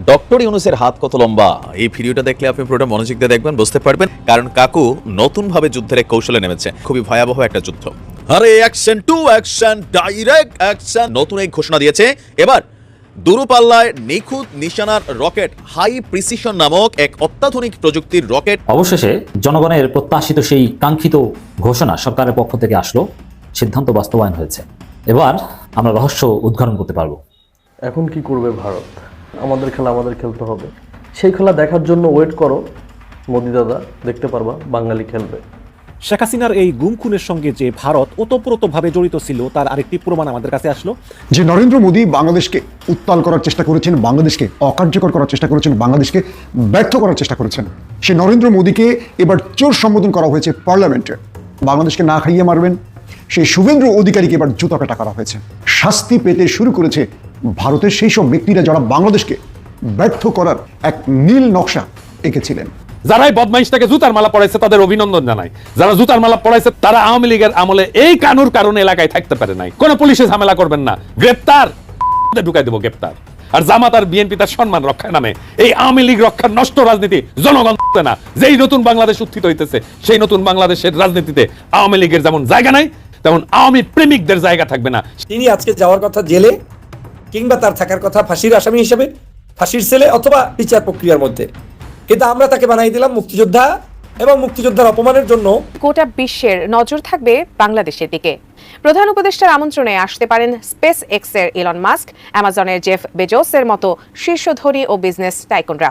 Doctor ইউনুসের হাত কত লম্বা? এই ভিডিওটা দেখলে আপনি পুরোটা মনোযোগ দিয়ে দেখবেন বুঝতে পারবেন। কারণ কাকু নতুন ভাবে যুদ্ধের এক কৌশলে নেমেছে। খুবই ভয়াবহ একটা যুদ্ধ। আরে action to action direct action নতুন এক ঘোষণা দিয়েছে। এবার দূরপাল্লায় নিখুঁত নিশানার রকেট হাই প্রিসিশন নামক এক অত্যাধুনিক প্রযুক্তির রকেট অবশেষে জনগণের প্রত্যাশিত সেই কাঙ্ক্ষিত ঘোষণা সরকারের পক্ষ থেকে আসলো। সিদ্ধান্ত বাস্তবায়ন হয়েছে। এবার আমরা রহস্য উদ্ঘাটন করতে পারব। এখন কি করবে ভারত? আমাদের খেলা আমাদের খেলতে হবে। সেই খেলা দেখার জন্য ওয়েট করো। মোদি দাদা দেখতে পারবা বাঙালি খেলবে। শেখ হাসিনার এই গুম খুনের সঙ্গে যে ভারত ওতপ্রোতভাবে জড়িত ছিল তার আরেকটি প্রমাণ আমাদের কাছে আসলো। যে নরেন্দ্র মোদী বাংলাদেশকে উত্তাল করার চেষ্টা করেছেন বাংলাদেশকে অকার্যকর করার চেষ্টা করেছেন বাংলাদেশকে ব্যর্থ করার চেষ্টা করেছেন। সে নরেন্দ্র মোদীকে এবার চোর সম্বোধন করা হয়েছে পার্লামেন্টে। বাংলাদেশকে না খাইয়ে মারবেন। সেই শুভেন্দ্র অধিকারীকে এবার জুতা কাটা করা হয়েছে। শাস্তি পেতে শুরু করেছে ভারতের সেই সব ব্যক্তিরা যারা বাংলাদেশকে ব্যর্থ করার এক নীল নকশা এঁকেছিলেন। যারাই বদমাইশটাকে জুতার মালা পড়াইছে তাদের অভিনন্দন জানাই। যারা জুতার মালা পড়াইছে তারা আওয়ামী লীগের আমলে এই কানুর কারণে এলাকায় থাকতে পারে নাই। কোন পুলিশে ঝামেলা করবেন না। গ্রেপ্তার! ঢুকাই দেবো গ্রেপ্তার। আর জামাত আর বিএনপি তার সম্মান রক্ষার নামে। এই আওয়ামী লীগ রক্ষার নষ্ট রাজনীতি জনগণ না। যেই নতুন বাংলাদেশ উত্থিত হইতেছে সেই নতুন বাংলাদেশের রাজনীতিতে আওয়ামী লীগের যেমন জায়গা নাই তেমন আওয়ামী প্রেমিকদের জায়গা থাকবে না। তিনি আজকে যাওয়ার কথা জেলে কিংবা তার থাকার কথা ফাঁসির আসামি হিসেবে, ফাঁসির ছেলে অথবা বিচার প্রক্রিয়ার মধ্যে। কিন্তু আমরা তাকে বানাই দিলাম মুক্তিযোদ্ধা এবং মুক্তিযোদ্ধার অপমানের জন্য। গোটা বিশ্বের নজর থাকবে বাংলাদেশের দিকে। প্রধান উপদেষ্টার আমন্ত্রণে আসতে পারেন স্পেস এক্সের ইলন মাস্ক, অ্যামাজনের জেফ বেজোসের মতো শীর্ষধনী ও বিজনেস টাইকনরা।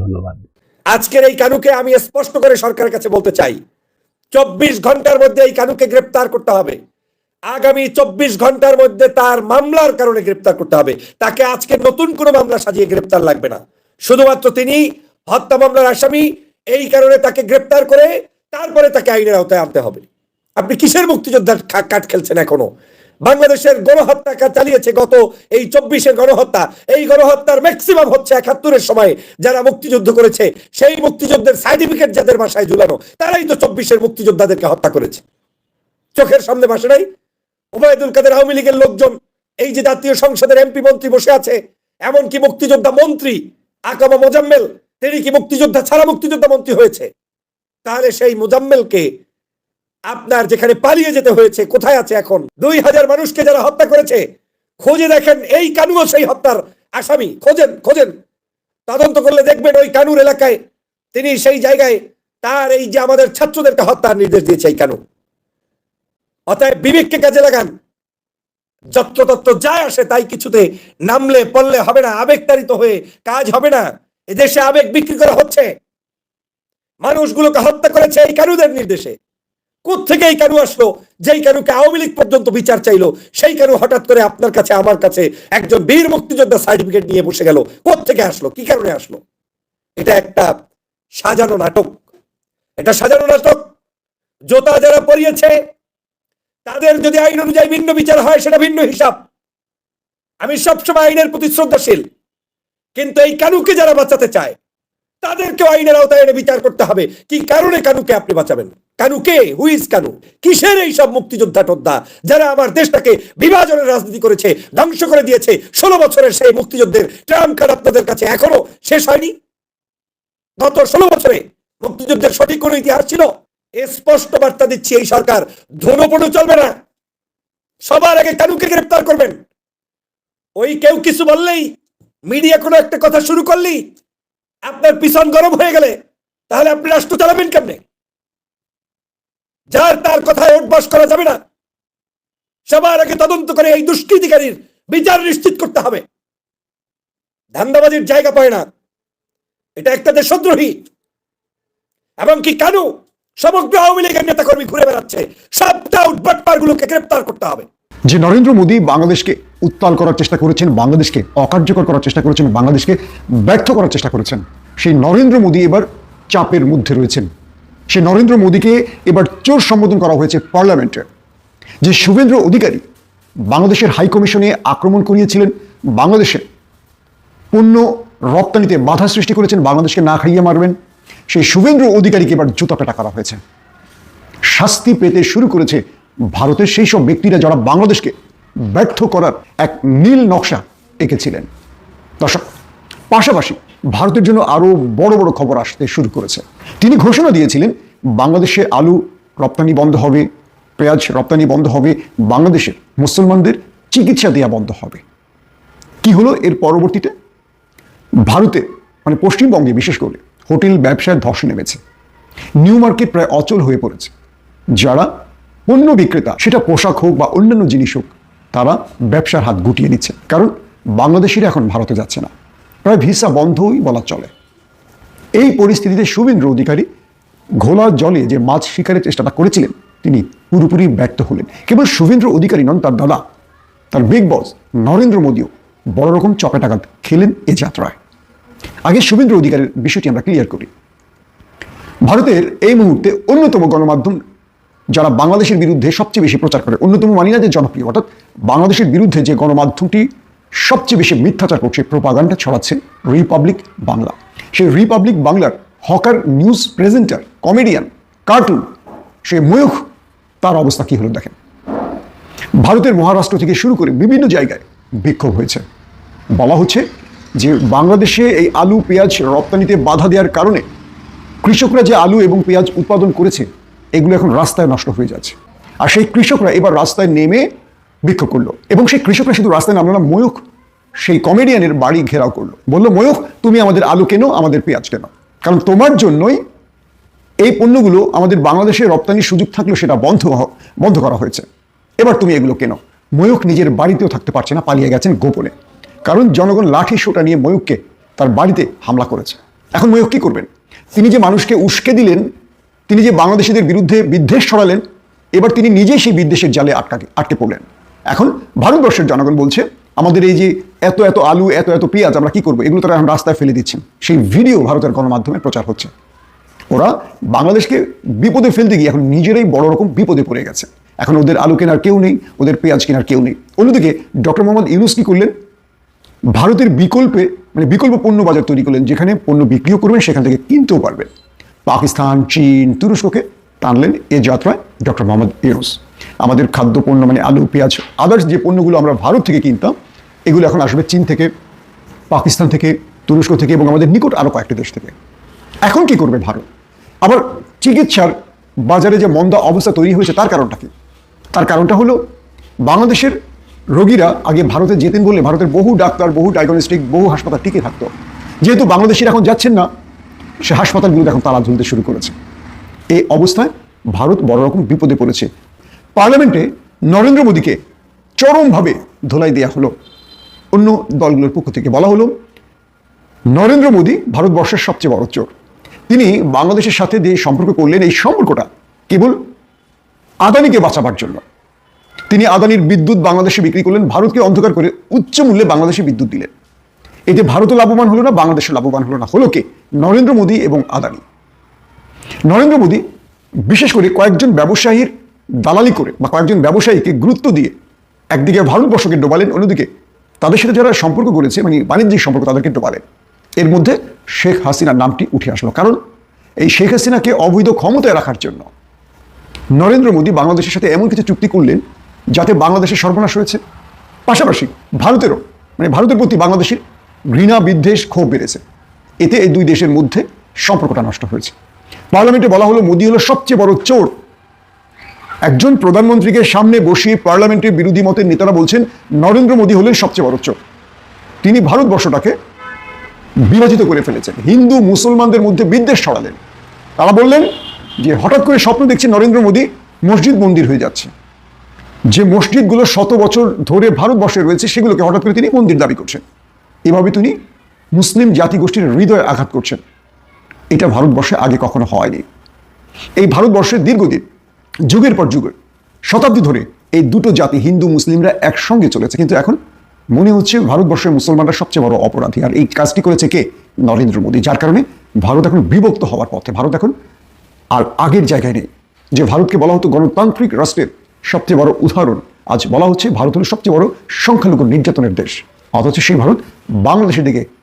ধন্যবাদ। আজকের এই কানুকে আমি স্পষ্ট করে সরকারের কাছে বলতে চাই, চব্বিশ ঘণ্টার মধ্যে এই কানুকে গ্রেপ্তার করতে হবে। আগামী চব্বিশ ঘণ্টার মধ্যে তার মামলার কারণে গ্রেপ্তার করতে হবে। তাকে আজকে নতুন কোনো মামলা সাজিয়ে গ্রেপ্তার লাগবে না। শুধুমাত্র তিনি হত্যা মামলার আসামি, এই কারণে তাকে গ্রেপ্তার করে তারপরে তাকে আইনের আওতায় আনতে হবে। আপনি কিসের মুক্তিযোদ্ধার কাঠ খেলছেন এখনও? বাংলাদেশের গণহত্যা চালিয়েছে গত এই চব্বিশের গণহত্যা। এই গণহত্যার ম্যাক্সিমাম হচ্ছে একাত্তরের সময় যারা মুক্তিযুদ্ধ করেছে, সেই মুক্তিযুদ্ধের সার্টিফিকেট যাদের বাসায় ঝুলানো, তারাই তো চব্বিশের মুক্তিযোদ্ধাদেরকে হত্যা করেছে। চোখের সামনে বাসে নাই? ওবায়দুল কাদের আওয়ামী লীগের লোকজন, এই যে জাতীয় সংসদের এমপি মন্ত্রী বসে আছে, এমনকি মুক্তিযোদ্ধা মন্ত্রী আকামা মোজাম্মেল, তিনি কি মুক্তিযোদ্ধা ছাড়া মুক্তিযোদ্ধা মন্ত্রী হয়েছে? তাহলে সেই মোজাম্মেলকে আপনার যেখানে পালিয়ে যেতে হয়েছে, কোথায় আছে এখন? দুই হাজার মানুষকে যারা হত্যা করেছে, খোঁজে দেখেন এই কানুও সেই হত্যার আসামি। খোঁজেন খোঁজেন। তদন্ত করলে দেখবেন ওই কানুর এলাকায় তিনি সেই জায়গায় তার এই যে আমাদের ছাত্রদেরকে হত্যার নির্দেশ দিয়েছে এই কানু। অতএব বিবেককে কাজে লাগান। যত্রতত্র যায় আসে তাই কিছুতে নামলে পড়লে হবে না, আবেগতাড়িত হয়ে কাজ হবে না। এদেশে আবেগ বিক্রি করা হচ্ছে। মানুষগুলোকে হত্যা করেছে এই কানুদের নির্দেশে। থেকে এই কানু আসলো? যেই কানুকে আওয়ামী লীগ পর্যন্ত বিচার চাইলো, সেই কানু হঠাৎ করে আপনার কাছে, আমার কাছে একজন বীর মুক্তিযোদ্ধা সার্টিফিকেট নিয়ে বসে গেল। থেকে আসলো? কি কারণে আসলো? এটা একটা সাজানো নাটক। এটা সাজানো নাটক। জোতা যারা পরিয়েছে তাদের যদি আইন অনুযায়ী ভিন্ন বিচার হয়, সেটা ভিন্ন হিসাব। আমি সবসময় আইনের প্রতি শ্রদ্ধাশীল। কিন্তু এই কানুকে যারা বাঁচাতে চায় তাদেরকে আইনের আওতায় এনে বিচার করতে হবে। কি কারণে কানুকে আপনি বাঁচাবেন? কানুকে হুইজ কানু? কিসের এই সব মুক্তিযোদ্ধা টোদ্ধা যারা আমার দেশটাকে বিভাজনের রাজনীতি করেছে, ধ্বংস করে দিয়েছে, ষোলো বছরের সেই মুক্তিযুদ্ধের ট্রাম কার্ড আপনাদের কাছে এখনও শেষ হয়নি? গত ষোলো বছরে মুক্তিযুদ্ধের সঠিক কোন ইতিহাস ছিল? স্পষ্ট বার্তা দিচ্ছি এই সরকার ধনুপটু চলবে না। সবার আগে কানুকে গ্রেপ্তার করবেন। ওই কেউ কিছু বললেই, মিডিয়া কোনো একটা কথা শুরু করলেই আপনার পিছন গরম হয়ে গেলে, তাহলে আপনি রাষ্ট্র চালাবেন কেমনে? যার তার কথায় উঠবাস করা যাবে না। সবার আগে তদন্ত করে এই দুষ্কৃতিকারীর বিচার নিশ্চিত করতে হবে। ধান্দাবাজির জায়গা পায় না। এটা একটা দেশদ্রোহী এবং কি কানু, সমগ্র আওয়ামী লীগের নেতা কর্মী ঘুরে বেড়াচ্ছে। সবটা উঠবাটপার গুলোকে গ্রেপ্তার করতে হবে। যে নরেন্দ্র মোদী বাংলাদেশকে উত্তাল করার চেষ্টা করেছেন, বাংলাদেশকে অকার্যকর করার চেষ্টা করেছেন, বাংলাদেশকে ব্যর্থ করার চেষ্টা করেছেন। সেই নরেন্দ্র মোদী এবার চাপের মধ্যে রয়েছেন। সেই নরেন্দ্র মোদীকে এবার চোর সম্বোধন করা হয়েছে পার্লামেন্টে। যে শুভেন্দ্র অধিকারী বাংলাদেশের হাইকমিশনে আক্রমণ করিয়েছিলেন বাংলাদেশে, পণ্য রপ্তানিতে বাধা সৃষ্টি করেছেন বাংলাদেশকে না খাইয়ে মারবেন, সেই শুভেন্দ্র অধিকারীকে এবার জুতা পেটা করা হয়েছে। শাস্তি পেতে শুরু করেছে ভারতের সেই সব ব্যক্তিরা যারা বাংলাদেশকে ব্যর্থ করার এক নীল নকশা এঁকেছিলেন। দর্শক, পাশাপাশি ভারতের জন্য আরও বড় বড় খবর আসতে শুরু করেছে। তিনি ঘোষণা দিয়েছিলেন, বাংলাদেশে আলু রপ্তানি বন্ধ হবে, পেঁয়াজ রপ্তানি বন্ধ হবে বাংলাদেশের মুসলমানদের চিকিৎসা দেওয়া বন্ধ হবে। কি হলো এর পরবর্তীতে? ভারতে মানে পশ্চিমবঙ্গে বিশেষ করে, হোটেল ব্যবসায় ধস নেমেছে। নিউ মার্কেট প্রায় অচল হয়ে পড়েছে। যারা পণ্য বিক্রেতা, সেটা পোশাক হোক বা অন্যান্য জিনিস হোক, তারা ব্যবসার হাত গুটিয়ে নিচ্ছে। কারণ বাংলাদেশিরা এখন ভারতে যাচ্ছে না। প্রায় ভিসা বন্ধই বলা চলে। এই পরিস্থিতিতে শুভেন্দ্র অধিকারী ঘোলা জলে যে মাছ শিকারের চেষ্টাটা করেছিলেন, তিনি পুরোপুরি ব্যর্থ হলেন। কেবল শুভেন্দ্র অধিকারী নন, তার দাদা, তার বিগ বস নরেন্দ্র মোদীও বড় রকম চপেটাঘাত খেলেন এ যাত্রায়। আগে শুভেন্দ্র অধিকারের বিষয়টি আমরা ক্লিয়ার করি। ভারতের এই মুহূর্তে অন্যতম গণমাধ্যম যারা বাংলাদেশের বিরুদ্ধে সবচেয়ে বেশি প্রচার করে, অন্যতম মানি না যে জনপ্রিয়, অর্থাৎ বাংলাদেশের বিরুদ্ধে যে গণমাধ্যমটি সবচেয়ে বেশি মিথ্যাচার করছে প্রোপাগান্ডা ছড়াচ্ছে রিপাবলিক বাংলা সেই রিপাবলিক বাংলার hawker news presenter comedian cartoon সে ময়ূখ, তার অবস্থা কি হলো দেখেন। ভারতের মহারাষ্ট্র থেকে শুরু করে বিভিন্ন জায়গায় বিক্ষোভ হয়েছে। বলা হচ্ছে যে বাংলাদেশে এই আলু, পেঁয়াজ রপ্তানিতে বাধা দেওয়ার কারণে কৃষকরা যে আলু এবং পেঁয়াজ উৎপাদন করেছে, এগুলো এখন রাস্তায় নষ্ট হয়ে যাচ্ছে। আর সেই কৃষকরা এবার রাস্তায় নেমে বিক্ষোভ করল। এবং সেই কৃষকরা শুধু রাস্তায় নামলো না, ময়ূখ, সেই কমেডিয়ানের বাড়ি ঘেরাও করল। বলল, ময়ূখ, তুমি আমাদের আলু কেনো, আমাদের পেঁয়াজ কেনো? কারণ তোমার জন্যই এই পণ্যগুলো আমাদের বাংলাদেশে রপ্তানির সুযোগ থাকলেও সেটা বন্ধ বন্ধ করা হয়েছে। এবার তুমি এগুলো কেনো? ময়ূখ নিজের বাড়িতেও থাকতে পারছে না, পালিয়ে গেছেন গোপনে। কারণ জনগণ লাঠি সোটা নিয়ে ময়ূখকে তার বাড়িতে হামলা করেছে। এখন ময়ূখ কি করবেন? তিনি যে মানুষকে উস্কে দিলেন, তিনি যে বাংলাদেশিদের বিরুদ্ধে বিদ্বেষ ছড়ালেন, এবার তিনি নিজেই সেই বিদ্বেষের জালে আটকাকে আটকে পড়লেন। এখন ভারতবর্ষের জনগণ বলছে, আমাদের এই যে এত এত আলু, এত এত পেঁয়াজ, আমরা কি করব? এগুলো তারা এখন রাস্তায় ফেলে দিচ্ছেন সেই ভিডিও ভারতের গণমাধ্যমে প্রচার হচ্ছে। ওরা বাংলাদেশকে বিপদে ফেলতে গিয়ে এখন নিজেরাই বড় রকম বিপদে পড়ে গেছে। এখন ওদের আলু কেনার কেউ নেই, ওদের পেঁয়াজ কেনার কেউ নেই। অন্যদিকে ডক্টর মোহাম্মদ ইউনুস কি করলেন? ভারতের বিকল্পে মানে বিকল্প পণ্য বাজার তৈরি করলেন, যেখানে পণ্য বিক্রিও করবেন, সেখান থেকে কিনতেও পারবেন। পাকিস্তান, চীন, তুরস্ককে টানলেন এ যাত্রায় ডক্টর মোহাম্মদ ইউনুস। আমাদের খাদ্যপণ্য মানে আলু, পেঁয়াজ আদার্স যে পণ্যগুলো আমরা ভারত থেকে কিনতাম, এগুলো এখন আসবে চীন থেকে, পাকিস্তান থেকে, তুরস্ক থেকে এবং আমাদের নিকট আরও কয়েকটি দেশ থেকে। এখন কি করবে ভারত? আবার চিকিৎসার বাজারে যে মন্দা অবস্থা তৈরি হয়েছে, তার কারণটা কি? তার কারণটা হলো, বাংলাদেশের রোগীরা আগে ভারতে যেতেন বলে ভারতের বহু ডাক্তার, বহু ডায়াগনস্টিক বহু হাসপাতাল টিকে থাকতো। যেহেতু বাংলাদেশিরা এখন যাচ্ছেন না, সে হাসপাতালগুলো এখন তালা ঝুলতে শুরু করেছে। এই অবস্থায় ভারত বড় রকম বিপদে পড়েছে। পার্লামেন্টে নরেন্দ্র মোদীকে চরমভাবে ধোলাই দেওয়া হলো। অন্য দলগুলোর পক্ষ থেকে বলা হলো, নরেন্দ্র মোদী ভারতবর্ষের সবচেয়ে বড় চোর। তিনি বাংলাদেশের সাথে যে সম্পর্ক করলেন, এই সম্পর্কটা কেবল আদানিকে বাঁচাবার জন্য। তিনি আদানির বিদ্যুৎ বাংলাদেশে বিক্রি করলেন, ভারতকে অন্ধকার করে উচ্চ মূল্যে বাংলাদেশে বিদ্যুৎ দিলেন। এতে ভারতও লাভবান হলো না, বাংলাদেশও লাভবান হলো না। হলো কে? নরেন্দ্র মোদী এবং আদানি। নরেন্দ্র মোদী, বিশেষ করে কয়েকজন ব্যবসায়ীর দালালি করে বা কয়েকজন ব্যবসায়ীকে গুরুত্ব দিয়ে একদিকে ভারতবর্ষকে ডোবালেন, অন্যদিকে তাদের সাথে যারা সম্পর্ক করেছে মানে বাণিজ্যিক সম্পর্ক তাদেরকে ডোবালেন। এর মধ্যে শেখ হাসিনার নামটি উঠে আসলো। কারণ এই শেখ হাসিনাকে অবৈধ ক্ষমতায় রাখার জন্য নরেন্দ্র মোদী বাংলাদেশের সাথে এমন কিছু চুক্তি করলেন যাতে বাংলাদেশের সর্বনাশ হয়েছে। পাশাপাশি ভারতেরও মানে ভারতের প্রতি বাংলাদেশের ঘৃণা বিদ্বেষ ক্ষোভ বেড়েছে। এতে এই দুই দেশের মধ্যে সম্পর্কটা নষ্ট হয়েছে। পার্লামেন্টে বলা হলো, মোদী হলো সবচেয়ে বড় চোর। একজন প্রধানমন্ত্রীকে সামনে বসিয়ে পার্লামেন্টের বিরোধী মতের নেতারা বলছেন, নরেন্দ্র মোদী হলেন সবচেয়ে বড় চোর। তিনি ভারতবর্ষটাকে বিভাজিত করে ফেলেছেন। হিন্দু, মুসলমানদের মধ্যে বিদ্বেষ ছড়ালেন। তারা বললেন যে, হঠাৎ করে স্বপ্ন দেখছে নরেন্দ্র মোদী মসজিদ মন্দির হয়ে যাচ্ছে। যে মসজিদগুলো শত বছর ধরে ভারতবর্ষে রয়েছে, সেগুলোকে হঠাৎ করে তিনি মন্দির দাবি করছেন। এভাবে তিনি মুসলিম জাতিগোষ্ঠীর হৃদয়ে আঘাত করছেন। এটা ভারতবর্ষে আগে কখনো হয়নি। এই ভারতবর্ষের দীর্ঘদিন যুগের পর যুগের, শতাব্দী ধরে এই দুটো জাতি, হিন্দু, মুসলিমরা একসঙ্গে চলেছে। কিন্তু এখন মনে হচ্ছে ভারতবর্ষের মুসলমানরা সবচেয়ে বড় অপরাধী। আর এই কাজটি করেছে কে? নরেন্দ্র মোদী। যার কারণে ভারত এখন বিভক্ত হওয়ার পথে। ভারত এখন আর আগের জায়গায় নেই। যে ভারতকে বলা হতো গণতান্ত্রিক রাষ্ট্রের সবচেয়ে বড় উদাহরণ, আজ বলা হচ্ছে ভারত হলো সবচেয়ে বড় সংখ্যালঘু নির্যাতনের দেশ। অথচ সেই ভারত বাংলাদেশের দিকে